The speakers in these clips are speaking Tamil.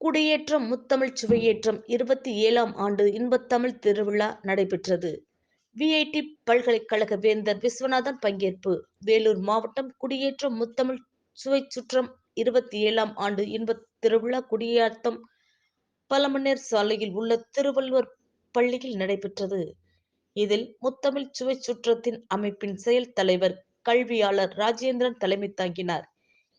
குடியேற்றம் முத்தமிழ் சுவையேற்றம் இருபத்தி ஏழாம் ஆண்டு இன்பத்தமிழ் திருவிழா நடைபெற்றது. விஐடி பல்கலைக்கழக வேந்தர் விஸ்வநாதன் பங்கேற்பு. வேலூர் மாவட்டம் குடியேற்றம் முத்தமிழ் சுவை சுற்றம் இருபத்தி ஏழாம் ஆண்டு இன்பத் திருவிழா குடியாத்தம் பலமணேர் சாலையில் உள்ள திருவள்ளுவர் பள்ளியில் நடைபெற்றது. இதில் முத்தமிழ் சுவை சுற்றத்தின் அமைப்பின் செயல் தலைவர் கல்வியாளர் ராஜேந்திரன் தலைமை தாங்கினார்.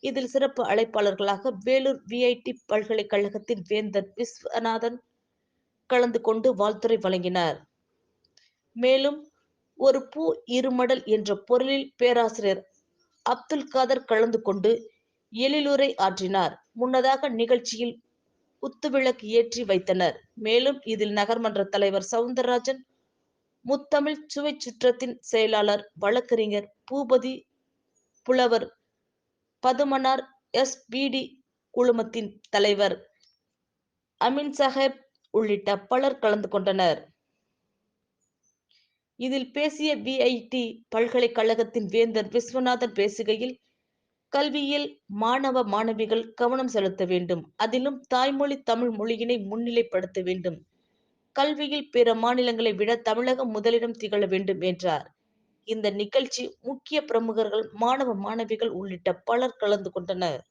இதில் சிறப்பு அழைப்பாளர்களாக வேலூர் விஐடி பல்கலைக்கழகத்தின் வேந்தர் விஸ்வநாதன் கலந்து கொண்டு வாழ்த்துறை வழங்கினார். மேலும் ஒரு பூ இருமடல் என்ற பொருளில் பேராசிரியர் அப்துல் காதர் கலந்து கொண்டு எழிலுரை ஆற்றினார். முன்னதாக நிகழ்ச்சியில் குத்துவிளக்கு ஏற்றி வைத்தனர். மேலும் இதில் நகர்மன்ற தலைவர் சவுந்தரராஜன் முத்தமிழ் சுவை சுற்றத்தின் செயலாளர் வழக்கறிஞர் பூபதி புலவர் பதுமனார் எஸ் பிடி குழுமத்தின் தலைவர் அமின் சாஹேப் உள்ளிட்ட பலர் கலந்து கொண்டனர். இதில் பேசிய விஐடி பல்கலைக்கழகத்தின் வேந்தர் விஸ்வநாதன் பேசுகையில் கல்வியில் மாணவ மாணவிகள் கவனம் செலுத்த வேண்டும். அதிலும் தாய்மொழி தமிழ் மொழியினை முன்னிலைப்படுத்த வேண்டும். கல்வியில் பிற மாநிலங்களை விட தமிழகம் முதலிடம் திகழ வேண்டும் என்றார். இந்த நிகழ்ச்சி முக்கிய பிரமுகர்கள் மாணவ மாணவிகள் உள்ளிட்ட பலர் கலந்து கொண்டனர்.